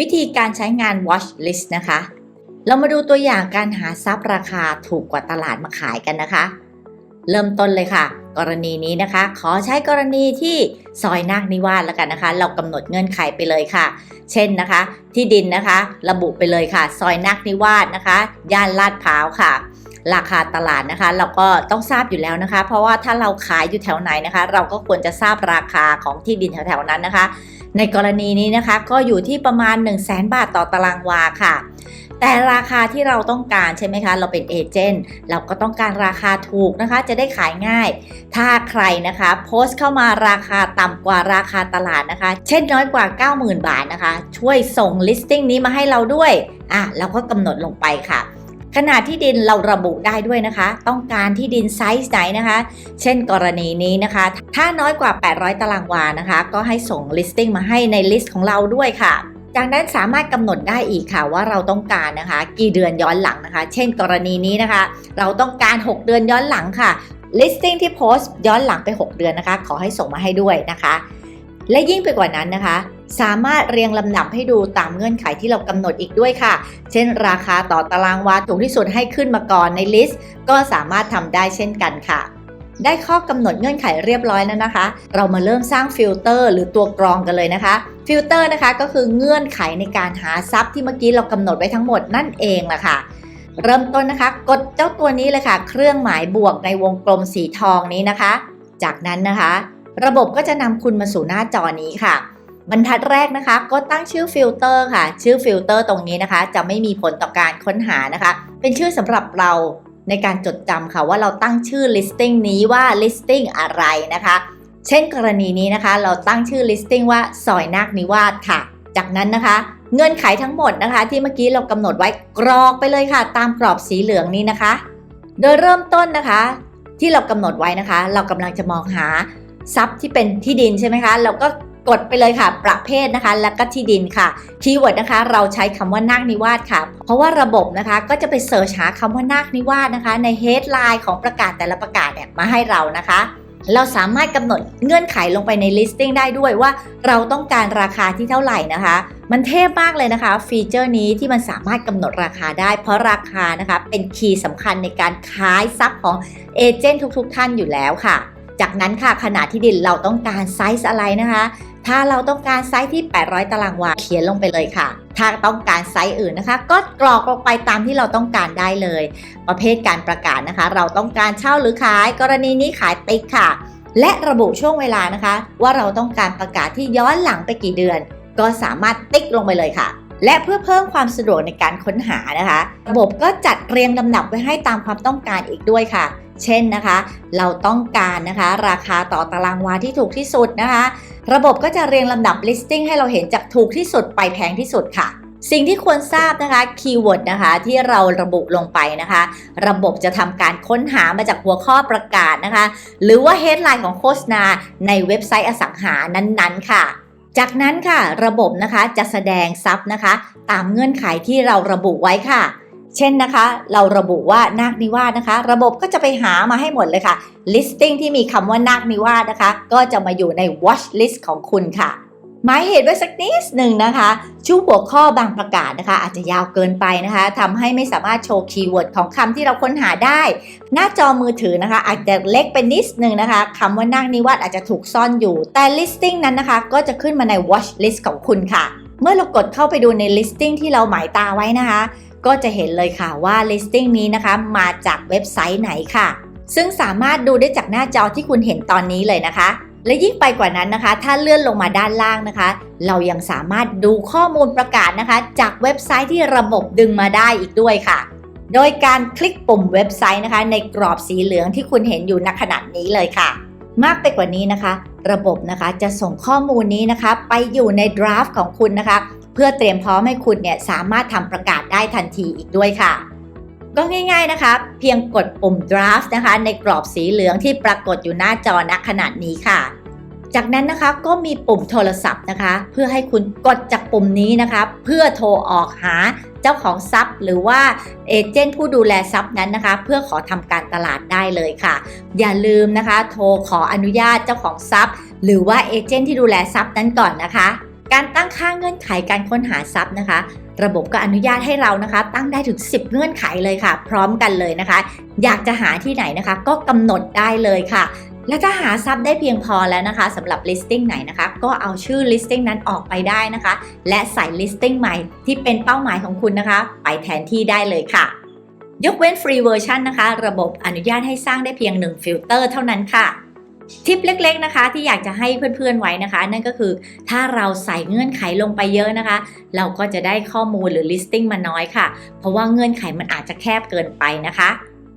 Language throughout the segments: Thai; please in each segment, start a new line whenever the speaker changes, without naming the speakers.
วิธีการใช้งาน watch list นะคะ เรามาดูตัวอย่างการหาทรัพย์ราคาถูกกว่าตลาดมาขายกันนะคะ เริ่มต้นเลยค่ะ กรณีนี้นะคะ ขอใช้กรณีที่ซอยนาคนิวาสแล้วกันนะคะ เรากำหนดเงื่อนไขไปเลยค่ะ เช่นนะคะ ที่ดินนะคะ ระบุไปเลยค่ะ ซอยนาคนิวาสนะคะ ย่านลาดพร้าวค่ะ ราคาตลาดนะคะ เราก็ต้องทราบอยู่แล้วนะคะ เพราะว่าถ้าเราขายอยู่แถวไหนนะคะ เราก็ควรจะทราบราคาของที่ดินแถวๆนั้นนะคะ ในกรณีนี้นะคะก็อยู่ที่ประมาณ 1 0 0 0 0แบาทต่อตารางวาค่ะ แต่ราคาที่เราต้องการใช่ไหมคะ เราเป็นเอเจนต์เราก็ต้องการราคาถูกนะคะ จะได้ขายง่าย ถ้าใครนะคะ โพสต์เข้ามาราคาต่ำกว่าราคาตลาดนะคะ เช่นน้อยกว่า 90,000 บาทนะคะ ช่วยส่ง listing นี้มาให้เราด้วยอะเราก็กำหนดลงไปค่ะ ขนาดที่ดินเราระบุได้ด้วยนะคะ ต้องการที่ดินไซส์ไหนนะคะ เช่นกรณีนี้นะคะ ถ้าน้อยกว่า 800 ตารางวานะคะ ก็ให้ส่ง listing มาให้ในลิสต์ของเราด้วยค่ะจากนั้นสามารถกำหนดได้อีกค่ะว่าเราต้องการนะคะ กี่เดือนย้อนหลังนะคะ เช่นกรณีนี้นะคะ เราต้องการ 6 เดือนย้อนหลังค่ะ listing ที่โพสต์ย้อนหลังไป 6 เดือนนะคะ ขอให้ส่งมาให้ด้วยนะคะ และยิ่งไปกว่านั้นนะคะ สามารถเรียงลำดับให้ดูตามเงื่อนไขที่เรากำหนดอีกด้วยค่ะ เช่น ราคาต่อตารางวาถูกที่สุดให้ขึ้นมาก่อนในลิสต์ ก็สามารถทำได้เช่นกันค่ะได้ข้อกำหนดเงื่อนไขเรียบร้อยแล้วนะคะ เรามาเริ่มสร้างฟิลเตอร์หรือตัวกรองกันเลยนะคะ ฟิลเตอร์นะคะก็คือเงื่อนไขในการหาทรัพย์ที่เมื่อกี้เรากำหนดไว้ทั้งหมดนั่นเองล่ะค่ะ เริ่มต้นนะคะ กดเจ้าตัวนี้เลยค่ะ เครื่องหมายบวกในวงกลมสีทองนี้นะคะ จากนั้นนะคะ ระบบก็จะนำคุณมาสู่หน้าจอนี้ค่ะ บรรทัดแรกนะคะ ก็ตั้งชื่อฟิลเตอร์ค่ะ ชื่อฟิลเตอร์ตรงนี้นะคะ จะไม่มีผลต่อการค้นหานะคะ เป็นชื่อสำหรับเราในการจดจำค่ะว่าเราตั้งชื่อ listing นี้ว่า listing อะไรนะคะ เช่นกรณีนี้นะคะ เราตั้งชื่อ listing ว่าซอยนาคนิวาสค่ะ จากนั้นนะคะ เงื่อนไขทั้งหมดนะคะ ที่เมื่อกี้เรากำหนดไว้กรอกไปเลยค่ะ ตามกรอบสีเหลืองนี้นะคะ โดยเริ่มต้นนะคะ ที่เรากำหนดไว้นะคะ เรากำลังจะมองหาทรัพย์ที่เป็นที่ดินใช่ไหมคะ เราก็ กดไปเลยค่ะ ประเภทนะคะ แล้วก็ที่ดินค่ะคีย์เวิร์ดนะคะ เราใช้คำว่านาคนิวาสค่ะ เพราะว่าระบบนะคะก็จะไปเสิร์ชหาคำว่านาคนิวาสนะคะ ในเฮดไลน์ของประกาศแต่ละประกาศเนี่ยมาให้เรานะคะเราสามารถกำหนดเงื่อนไขลงไปใน listing ได้ด้วยว่าเราต้องการราคาที่เท่าไหร่นะคะ มันเทพมากเลยนะคะ ฟีเจอร์นี้ที่มันสามารถกำหนดราคาได้ เพราะราคานะคะเป็นคีย์สำคัญในการขายทรัพย์ของเอเจนต์ทุกๆ ท่านอยู่แล้วค่ะ จากนั้นค่ะขนาดที่ดินเราต้องการไซส์อะไรนะคะ ถ้าเราต้องการไซส์ที่ 800 ตารางวาเขียนลงไปเลยค่ะ ถ้าต้องการไซส์อื่นนะคะ ก็กรอกลงไปตามที่เราต้องการได้เลย ประเภทการประกาศนะคะ เราต้องการเช่าหรือขาย กรณีนี้ขายติ๊กค่ะ และระบุช่วงเวลานะคะ ว่าเราต้องการประกาศที่ย้อนหลังไปกี่เดือน ก็สามารถติ๊กลงไปเลยค่ะ และเพื่อเพิ่มความสะดวกในการค้นหานะคะ ระบบก็จัดเรียงลำดับไว้ให้ตามความต้องการอีกด้วยค่ะเช่นนะคะ เราต้องการนะคะ ราคาต่อตารางวาที่ถูกที่สุดนะคะ ระบบก็จะเรียงลำดับ listing ให้เราเห็นจากถูกที่สุดไปแพงที่สุดค่ะสิ่งที่ควรทราบนะคะคีย์เวิร์ดนะคะที่เราระบุลงไปนะคะ ระบบจะทำการค้นหามาจากหัวข้อประกาศนะคะ หรือว่า headline ของโฆษณาในเว็บไซต์อสังหานั้นๆ ค่ะ จากนั้นค่ะ ระบบนะคะจะแสดงซับนะคะ ตามเงื่อนไขที่เราระบุไว้ค่ะ เช่นนะคะ เราระบุว่านาคนิวาสนะคะ ระบบก็จะไปหามาให้หมดเลยค่ะ listing ที่มีคำว่านาคนิวาสนะคะ ก็จะมาอยู่ใน watch list ของคุณค่ะหมายเหตุไว้สักนิดหนึ่งนะคะชื่อหัวข้อบางประกาศนะคะ อาจจะยาวเกินไปนะคะทำให้ไม่สามารถโชว์คีย์เวิร์ดของคำที่เราค้นหาได้ หน้าจอมือถือนะคะ อาจจะเล็กไปนิดหนึ่งนะคะคำว่านาคนิวาสอาจจะถูกซ่อนอยู่ แต่ listing นั้นนะคะ ก็จะขึ้นมาใน watch list ของคุณค่ะ เมื่อเรากดเข้าไปดูใน listing ที่เราหมายตาไว้นะคะ ก็จะเห็นเลยค่ะว่า listing นี้นะคะมาจากเว็บไซต์ไหนค่ะ ซึ่งสามารถดูได้จากหน้าจอที่คุณเห็นตอนนี้เลยนะคะ และยิ่งไปกว่านั้นนะคะ ถ้าเลื่อนลงมาด้านล่างนะคะ เรายังสามารถดูข้อมูลประกาศนะคะ จากเว็บไซต์ที่ระบบดึงมาได้อีกด้วยค่ะ โดยการคลิกปุ่มเว็บไซต์นะคะ ในกรอบสีเหลืองที่คุณเห็นอยู่ณขณะนี้เลยค่ะ มากไปกว่านี้นะคะ ระบบนะคะจะส่งข้อมูลนี้นะคะ ไปอยู่ในดราฟต์ของคุณนะคะ เพื่อเตรียมพร้อมให้คุณเนี่ยสามารถทำประกาศได้ทันทีอีกด้วยค่ะ ก็ง่ายๆนะคะ เพียงกดปุ่ม draft นะคะ ในกรอบสีเหลืองที่ปรากฏอยู่หน้าจอณขณะนี้ค่ะ จากนั้นนะคะก็มีปุ่มโทรศัพท์นะคะ เพื่อให้คุณกดจากปุ่มนี้นะคะ เพื่อโทรออกหาเจ้าของทรัพย์หรือว่าเอเจนต์ผู้ดูแลทรัพย์นั้นนะคะ เพื่อขอทำการตลาดได้เลยค่ะ อย่าลืมนะคะ โทรขออนุญาตเจ้าของทรัพย์ หรือว่าเอเจนต์ที่ดูแลทรัพย์นั้นก่อนนะคะ การตั้งค่าเงื่อนไขการค้นหาทรัพย์นะคะ ระบบก็อนุญาตให้เรานะคะ ตั้งได้ถึง 10 เงื่อนไขเลยค่ะ พร้อมกันเลยนะคะ อยากจะหาที่ไหนนะคะ ก็กำหนดได้เลยค่ะ และถ้าหาทรัพย์ได้เพียงพอแล้วนะคะสำหรับ listing ไหนนะคะ ก็เอาชื่อ listing นั้นออกไปได้นะคะ และใส่ listing ใหม่ที่เป็นเป้าหมายของคุณนะคะ ไปแทนที่ได้เลยค่ะ ยกเว้นฟรีเวอร์ชันนะคะ ระบบอนุญาตให้สร้างได้เพียง1ฟิลเตอร์เท่านั้นค่ะ ทิปเล็กๆนะคะ ที่อยากจะให้เพื่อนๆไว้นะคะ นั่นก็คือถ้าเราใส่เงื่อนไขลงไปเยอะนะคะ เราก็จะได้ข้อมูลหรือ listing มาน้อยค่ะ เพราะว่าเงื่อนไขมันอาจจะแคบเกินไปนะคะ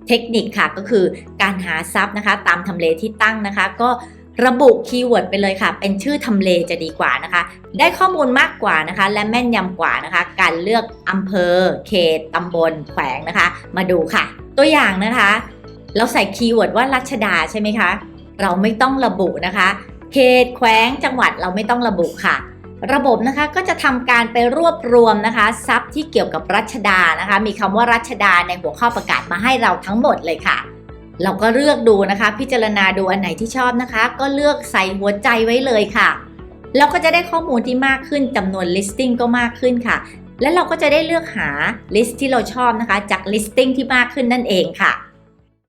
เทคนิคค่ะก็คือการหาทรัพย์นะคะ ตามทำเลที่ตั้งนะคะ ก็ระบุคีย์เวิร์ดไปเลยค่ะ เป็นชื่อทำเลจะดีกว่านะคะ ได้ข้อมูลมากกว่านะคะ และแม่นยำกว่านะคะ การเลือกอำเภอ เขตตำบล แขวงนะคะ มาดูค่ะ ตัวอย่างนะคะ เราใส่คีย์เวิร์ดว่ารัชดาใช่ไหมคะ เราไม่ต้องระบุนะคะ เขตแขวงจังหวัดเราไม่ต้องระบุค่ะ ระบบนะคะก็จะทำการไปรวบรวมนะคะ ทรัพย์ที่เกี่ยวกับรัชดานะคะ มีคำว่ารัชดาในหัวข้อประกาศมาให้เราทั้งหมดเลยค่ะ เราก็เลือกดูนะคะ พิจารณาดูอันไหนที่ชอบนะคะ ก็เลือกใส่หัวใจไว้เลยค่ะเราก็จะได้ข้อมูลที่มากขึ้นจำนวน listing ก็มากขึ้นค่ะ และเราก็จะได้เลือกหา list ที่เราชอบนะคะ จาก listing ที่มากขึ้นนั่นเองค่ะ